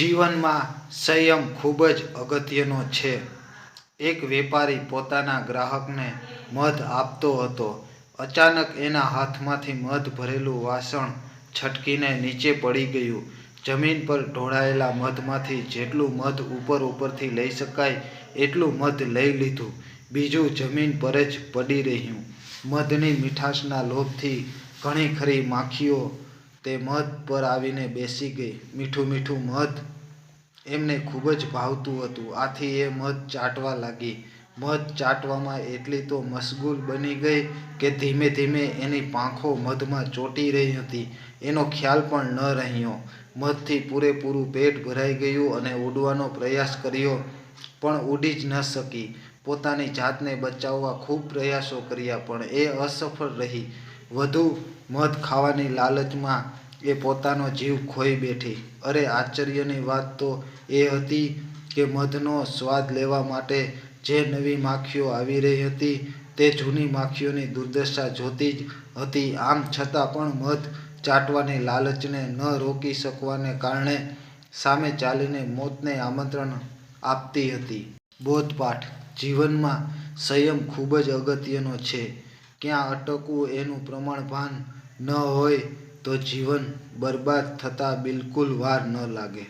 જીવનમાં સંયમ ખૂબ જ અગત્યનો છે. એક વેપારી પોતાના ગ્રાહકને મધ આપતો હતો. અચાનક એના હાથમાંથી મધ ભરેલું વાસણ છટકીને નીચે પડી ગયું. જમીન પર ઢોળાયેલા મધમાંથી જેટલું મધ ઉપર ઉપરથી લઈ શકાય એટલું મધ લઈ લીધું. બીજું જમીન પર જ પડી રહ્યું. મધની મીઠાશના લોભથી ઘણી ખરી માખીઓ તે મધ પર આવીને બેસી ગઈ. મીઠું મીઠું મધ. એમને ખૂબ જ ભાવતું હતું. આથી એ મધ ચાટવા લાગી. મધ ચાટવામાં એટલી તો મશગુલ બની ગઈ કે ધીમે ધીમે એની પાંખો મધમાં ચોંટી રહી હતી. એનો ખ્યાલ પણ ન રહ્યો. મધથી પૂરેપૂરું પેટ ભરાઈ ગયું અને ઉડવાનો પ્રયાસ કર્યો, પણ ઉડી જ ન શકી. પોતાની જાતને બચાવવા ખૂબ પ્રયાસો કર્યા, પણ એ અસફળ રહી. વધુ મધ ખાવાની લાલચમાં એ પોતાનો જીવ ખોઈ બેઠી. અરે આશ્ચર્યની વાત તો એ હતી કે મધનો સ્વાદ લેવા માટે જે નવી માખીઓ આવી રહી હતી તે જૂની માખીઓની દુર્દશા જોતી જ હતી. આમ છતાં પણ મધ ચાટવાની લાલચને ન રોકી શકવાને કારણે સામે ચાલીને મોતને આમંત્રણ આપતી હતી. બોધપાઠ જીવનમાં સંયમ ખૂબ જ અગત્યનો છે. ક્યાં અટકવું એનું પ્રમાણભાન ન હોય તો જીવન બરબાદ થતાં બિલકુલ વાર ન લાગે.